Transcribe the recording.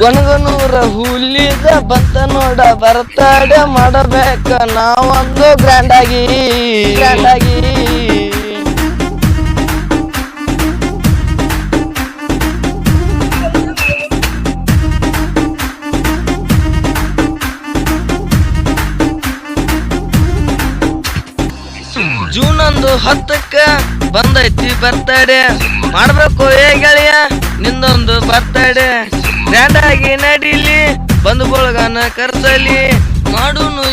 ಗೊನಗನೂರ ಹುಲ್ಲಿದ ಭತ್ತ ನೋಡ ಬರ್ತಾಡ ಮಾಡಬೇಕ. ನಾವೊಂದು ಗ್ರ್ಯಾಂಡ್ ಆಗಿ. ಗ್ರ್ಯಾಂಡ್ ಆಗಿ. ಜೂನ್ ಒಂದು ಹತ್ತಕ್ಕ ಬಂದೈತಿ ಬರ್ತಡೆ ಮಾಡ್ಬೇಕು ಏ ಗೆಳೆಯ? ನಿಂದೊಂದು ಬರ್ತಡೆ ಗ್ರ್ಯಾಂಡ್ ಆಗಿ ನಡೀಲಿ ಬಂದು ಬಳಗನ ಕರ್ಸಲಿ ಮಾಡುನು